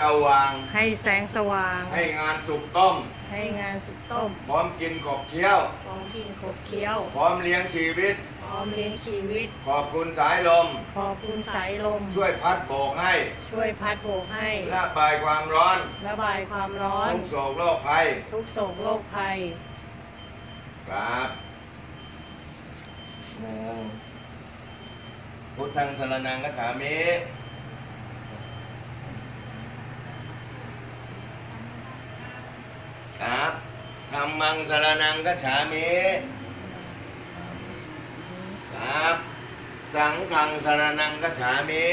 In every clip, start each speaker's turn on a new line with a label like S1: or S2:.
S1: สว่าง
S2: ให้แสงสว่าง
S1: ให้งานสุกต้ม
S2: ให้งานสุกต้ม
S1: พร้อมกินขบเคี้ยว
S2: พร้อมกินขบเคี้ยว
S1: พร้อมเลี้ยงชีวิต
S2: พร้อมเลี้ยงชีวิต
S1: ขอบคุณสายลม
S2: ขอบคุณสายลม
S1: ช่วยพัดโบกให้
S2: ช่วยพัดโบกให้
S1: ระบายความร้อน
S2: ระบายความร้อน
S1: ทุกโศกโรคภัย
S2: ทุกโศกโรคภัย
S1: ครับหนึ่งพุทธังสรนังกัจฉามิ ครับธรรมังสรนังกัจฉามิครับ สังฆังสรนังกัจฉามิ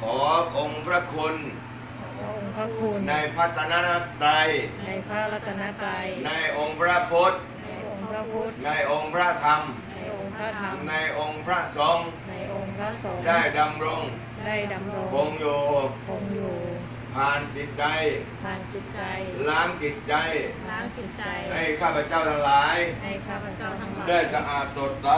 S1: ขอองค์พระคุณ
S2: องค์พระคุณ
S1: ในพัฒนตรัย
S2: ในพระรัตนตรัย
S1: ในองค์พระพุทธ
S2: ในองค์พระพุทธ
S1: ในองค์พระธรรม
S2: ในองค์พระธรรม
S1: ในองค์พระสงฆ์
S2: ในองค์พระสงฆ์
S1: ได้ดำรง
S2: ได้ดำรง
S1: คงอยู่
S2: คงอยู่
S1: ผ่านจิตใจ
S2: ผ่านจิตใจ
S1: ล้างจิตใจ
S2: ล้างจิตใจ
S1: ให้ข้าพเจ้าทั้งหลาย
S2: ให้ข้าพเจ้าทั้งหลาย
S1: ได้สะอาดสดใส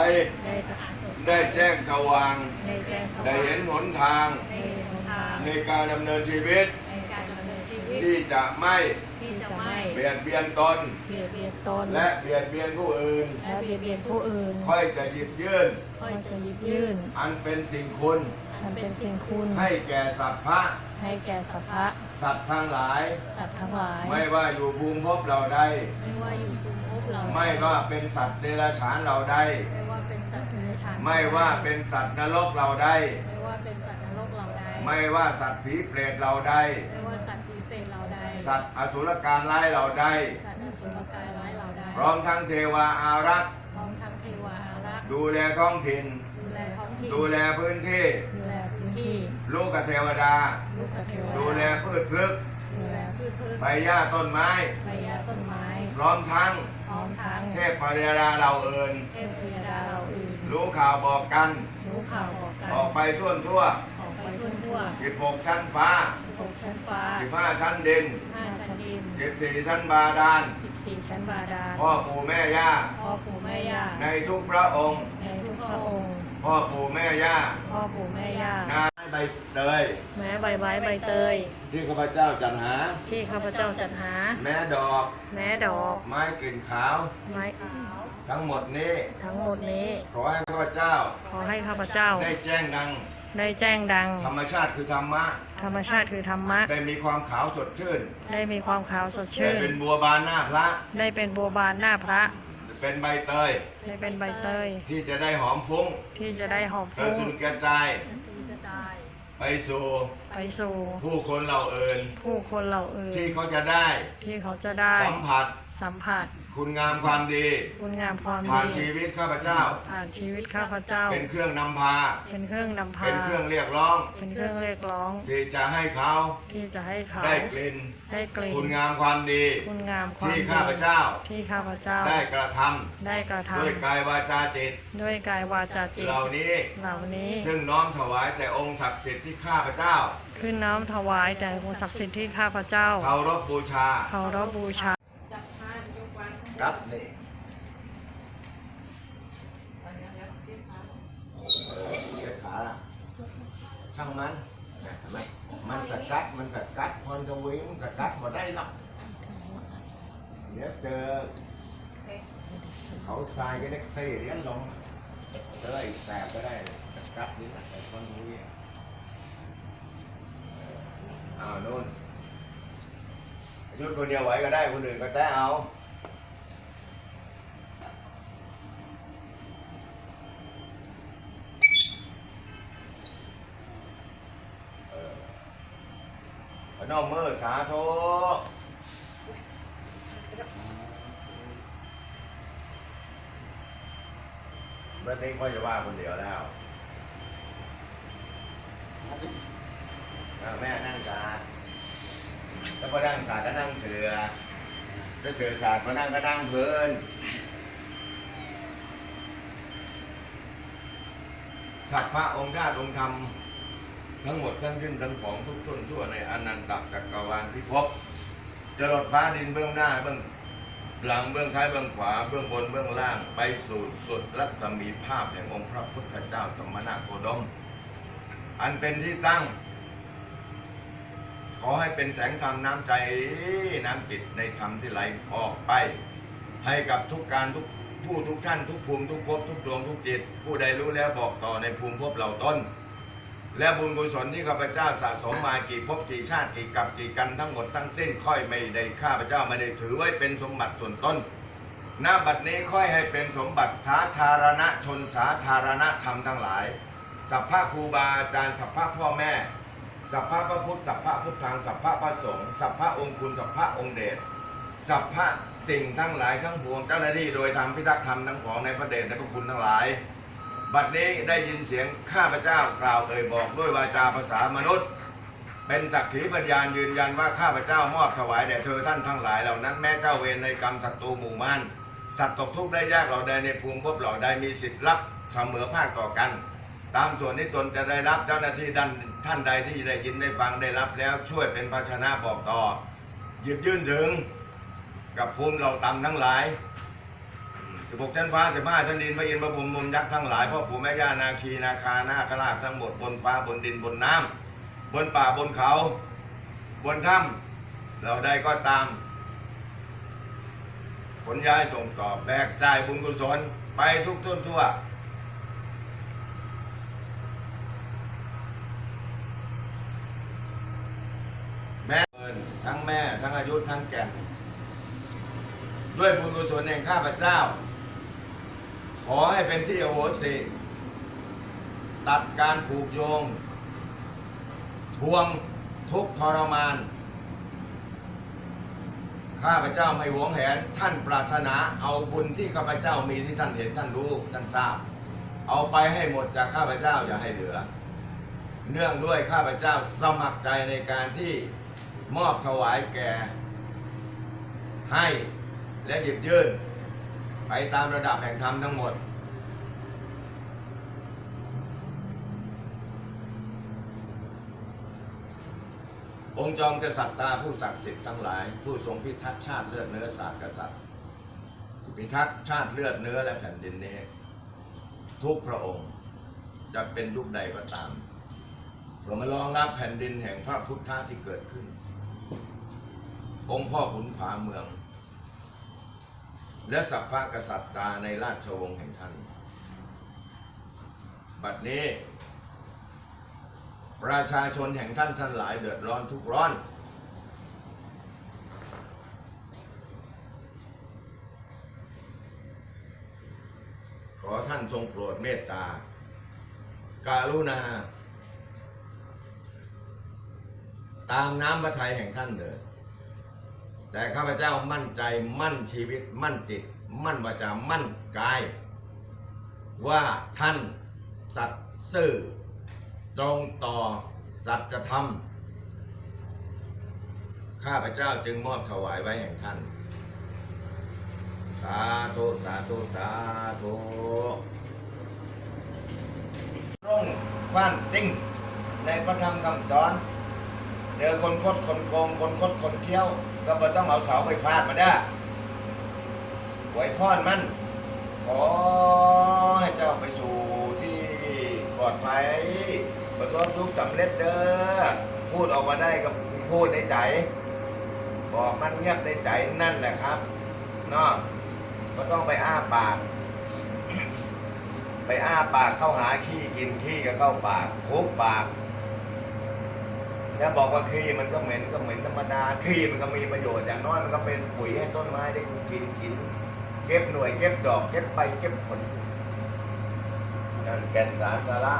S2: ได้สะอาดสดใส
S1: ได้แจ้งสว่าง
S2: ได้แจ้งสว่าง
S1: ได้เห็นหนทาง
S2: ได้เห็นหนทาง
S1: ในการดำเนินชีวิต
S2: ในการดำเนินชีวิต
S1: ที่จะไม่
S2: ที่จะไม่
S1: เบียดเบียนตน
S2: เบียดเบียนตน
S1: และเบียดเบียนผู้อื่น
S2: และเบียดเบียนผู้อื่น
S1: ค่อยจะหยิบยื่น
S2: ค่อยจะหยิบยื่น
S1: อันเป็นสิ่งคุณ
S2: อันเป็นสิ่งคุณ
S1: ให้แก่สัตว์พระ
S2: ให้แก่สัพพะ
S1: สัตว์ทั้งหลาย
S2: สัตว์ทั้งหลาย
S1: ไม่ว่าอยู่ภูมิภพเราใด
S2: ไม่ว่าอยู่ภูมิภพเรา
S1: ไม่ว่าเป็นสัตว์เดรัจฉานเราใด
S2: ไม่ว่าเป็นสัตว์เดรัจฉาน
S1: ไม่ว่าเป็นสัตว์นรกเราใด
S2: ไม่ว่าเป็นสัตว์นรกเราใด
S1: ไม่ว่าสัตว์ผีเปรตเราใด
S2: ไม่ว่าสัตว์ผีเปรตเราใด
S1: สัตว์อสุรกายร้ายเราใด
S2: สัตว์อสุรกายร้ายเราใด
S1: พร้อมทั้งเทวาอารักษ์
S2: พร้อมทั้งเทวาอารักษ์
S1: ดูแลท้องถิ่น
S2: ดูแลท้องถิ่น
S1: ดูแลพื้นที่
S2: ดูแลพื้น ที่
S1: ลูกกับเทวดา
S2: ลูกกับเทวดา
S1: ดูแลพืชพลึกษ์
S2: ดูแลพืชพืช
S1: ใบหญ้าต้นไม้
S2: ใบหญ้าต้นไม้
S1: พร้อมทั้ง
S2: พร้อมทั้ง
S1: เทพปริดาเราเอิญ
S2: เทพพยดาเราอื่น
S1: รู้ข่าวบอกกัน
S2: รู้ข่าวบอกกัน
S1: ออกไปทั่วทั่ว
S2: ออกไปทั่วทั่ว
S1: 16ชั้นฟ้า
S2: 16ชั้นฟ้า
S1: 15ชั้นดิน
S2: 15ชั้นดิน
S1: 14ชั้นบาดาล
S2: 14ชั้นบาดาล
S1: พ่อปู่แม่ย่า
S2: พ่อปู่แม่ย่า
S1: ในทุกพระองค์
S2: ในทุกพระองค์
S1: พ่อปู่แม่ย่า
S2: พ่อปู่แม่ย่า
S1: นาใบเตย
S2: แม้ใบไม้ใบเตย
S1: ที่ข้าพเจ้าจัดหา
S2: ที่ข้าพเจ้าจัดหา
S1: แม้ดอก
S2: แม้ดอก
S1: ไม้กลิ่นขาว
S2: ไม้ขาว
S1: ทั้งหมดนี้
S2: ทั้งหมดนี้
S1: ขอให้ข้าพเจ้า
S2: ขอให้ข้าพเจ้า
S1: ได้แจ้งดัง
S2: ได้แจ้งดัง
S1: ธรรมชาติคือธรรมะ
S2: ธรรมชาติคือธรรมะ
S1: ได้มีความขาวสดชื่น
S2: ได้มีความขาวสด
S1: ได้
S2: ชื่น
S1: เป็นบัวบานหน้าพระ
S2: ได้เป็นบัวบานหน้าพระ
S1: เป็นใบเตย
S2: ได้เป็นใบเตย
S1: ที่จะได้หอมฟุ้ง
S2: ที่จะได้หอม
S1: กระ
S2: ฟุ้ง
S1: สุนกระจาย
S2: กระจาย
S1: ไปสู่
S2: ไปสู่
S1: ผู้คนเหล่าเอิญ
S2: ผู้คนเหล่าอื่น
S1: ที่เขาจะได้
S2: ที่เขาจะได้
S1: สัมผัส
S2: สัมผัส
S1: คุณงามความดี
S2: คุณงามความ
S1: ผ่าน
S2: ดี
S1: ชีวิตข้าพเจ้า
S2: ผ่านชีวิตข้าพเจ้า
S1: เป็นเครื่องนำพา
S2: เป็นเครื่องนำพา
S1: เป็นเครื่องเรียกร้อง
S2: เป็นเครื่องเรียกร้อง
S1: ที่จะให้เขา
S2: ที่จะให้เขา
S1: ได้กลิ่น
S2: ได้กลิ่น
S1: คุณงามความดี
S2: คุณงามความ
S1: ที่
S2: ดี
S1: ข้าพเจ้า
S2: ที่ข้าพเจ้า
S1: ได้กระทำ
S2: ได้กระท
S1: ด้วยกายวาจาจิตำ
S2: ด้วยกายวาจาจิต
S1: เหล่านี้
S2: เหล่านี้
S1: ซึ่งน้อมถวายแต่องค์ศักดิ์สิทธิ์ที่ข้าพเจ้า
S2: ขึ้นน้อมถวายแต่องค์ศักดิ์สิทธิ์ที่ข้าพเจ้า
S1: เคารพบูชา
S2: เคารพบูชา
S1: ครับนี่เจ็บขาละช่างมันนะเห็นไหมมันสกัด มันสกัดพรทวิงสกัดมาได้หรอกเดี๋ยวเจอ เขาทรายก็ได้เสีเรียนลงเจอไอ้แสบก็ได้สกัดนี่แหละไอ้พรทวิงอ้าว นู่นยุดคนเดียวไหวก็ได้คนอื่นก็แต่เอาเออพนมมือสาธุเมื่อนี้พ่อจะว่าคนเดียวแล้ว แม่นั่งสาดแล้วพอนั่งสาดก็นั่งเสือถ้าเสือสาดพอนั่งก็นั่งพื้นสัพพะองค์ชาติองค์ธรรม ทั้งหมดทั้งสิ้นทั้งของทุกต้นทั่วในอนันตจักรวาลพิภพจรดฟ้าดินเบื้องหน้าเบื้องหลังเบื้องซ้ายเบื้องขวาเบื้องบนเบื้องล่างไปสู่สุดรัศมีภาพแห่งองค์พระพุทธเจ้าสมณะโคดม อันเป็นที่ตั้ง ขอให้เป็นแสงธรรมน้ำใจน้ำจิตในธรรมที่ไหลออกไป ให้กับทุกการทุกผู้ทุกท่านทุกภูมิทุกภพทุกดวงทุกจิต ผู้ใดรู้แล้วบอกต่อในภูมิภพเหล่าต้น และบุญกุศลที่ข้าพเจ้าสะสมมากี่ภพกี่ชาติกี่กับกี่กันทั้งหมดทั้งสิ้นค่อยไม่ได้ข้าพเจ้าไม่ได้ถือไว้เป็นสมบัติส่วนตนณบัดนี้ค่อยให้เป็นสมบัติสาธารณชนสาธารณธรรมทั้งหลายสัพพะครูบาอาจารย์สัพพะพ่อแม่ สัพพะพระพุทธ สัพพะพุทธัง สัพพะพระสงฆ์ สัพพะองค์คุณ สัพพะองค์เดช สัพพะสิ่งทั้งหลายทั้งปวงเจ้าหน้าที่โดยธรรมพิทักษ์ธรรมทั้งของในพระเดชในพระคุณทั้งหลาย บัดนี้ได้ยินเสียงข้าพเจ้ากล่าวเอ่ยบอกด้วยวาจาภาษามนุษย์ เป็นสักขีพยานยืนยันว่าข้าพเจ้ามอบถวายแด่เธอท่านทั้งหลายเหล่านั้นแม้เจ้าเวรในกรรมศัตรูหมู่มานสัตว์ตกทุกข์ได้ยากเหล่าใดในภูมิภพเหล่าใดมีสิทธิ์รับเสมอภาคต่อกัน ตามส่วนที่ตนจะได้รับเจ้าหน้าที่ดันท่านใดที่ได้ยินได้ฟังได้รับแล้วช่วยเป็นภาชนะบอกต่อ หยิบยื่นถึงกับภูมิเหล่าต่ำทั้งหลายสิบหกชั้นฟ้าสิบห้าชั้นดินพระอินทร์พระพรหมมุมยักษ์ทั้งหลายพ่อปู่แม่ย่านาคีนาคานาคราชทั้งหมดบนฟ้าบนดินบนน้ำบนป่าบนเขา บนถ้ำเราได้ก็ตามผลย้ายส่งต่อแบกจ่ายบุญกุศลไปทุกทุนทั่ว แม่เอิญทั้งแม่ ทั้งอายุทั้งแก่น ด้วยบุญกุศลแห่งข้าพเจ้า ขอให้เป็นที่อโหสิตัดการผูกโยง ทวงทุกทรมาน ข้าพเจ้าไม่หวงแหนท่านปรารถนาเอาบุญที่ข้าพเจ้ามีที่ท่านเห็นท่านรู้ท่านทราบ เอาไปให้หมดจากข้าพเจ้าอย่าให้เหลือ เนื่องด้วยข้าพเจ้าสมัครใจในการที่มอบถวายแก่ ให้และหยิบยื่น ไปตามระดับแห่งธรรมทั้งหมด องค์จอมกษัตริย์ตาผู้ศักดิ์สิทธิ์ทั้งหลาย ผู้ทรงพิทักษ์ชาติเลือดเนื้อศาสตร์กษัตริย์พิทักษ์ชาติเลือดเนื้อและแผ่นดินนี้ ทุกพระองค์จะเป็นยุคใดก็ตามเพื่อมารองรับแผ่นดินแห่งพระพุทธะที่เกิดขึ้น องค์พ่อขุนผาเมือง และสัพพะกษัตริย์ตาในราชวงศ์แห่งท่าน บัดนี้ ประชาชนแห่งท่านทั้งหลายเดือดร้อนทุกข์ร้อน ขอท่านทรงโปรดเมตตาการุณา ตามน้ำพระทัยแห่งท่านเถิด แต่ข้าพเจ้ามั่นใจมั่นชีวิต มั่นจิต มั่นวาจามั่นกาย ว่าท่านสัตย์ซื่อตรงต่อสัจธรรม ข้าพเจ้าจึงมอบถวายไว้แห่งท่าน สาธุสาธุสาธุร่งบ้านติ้งในพระธรรมคำสอน เจอคนคดคนโกงคนคดคนเคี้ยว ก็บ่ต้องเอาเสาไปฟาดมาได้ไว้พรมัน ขอให้เจ้าไปสู่ที่ปลอดภัย ประสบทุกข์สำเร็จเด้อ พูดออกมาได้ก็พูดในใจ บอกมันเงียบในใจนั่นแหละครับเนาะก็ต้องไปอ้าปาก ไปอ้าปากเข้าหาขี้กินขี้ก็เข้าปากคุบปาก แล้วบอกว่าขี้มันก็เหม็นก็เหม็นธรรมดาขี้มันก็มีประโยชน์อย่างน้อยมันก็เป็นปุ๋ยให้ต้นไม้ได้กินกิน เก็บหน่วยเก็บดอก เก็บใบเก็บผลนั่นแก่นสารสาระ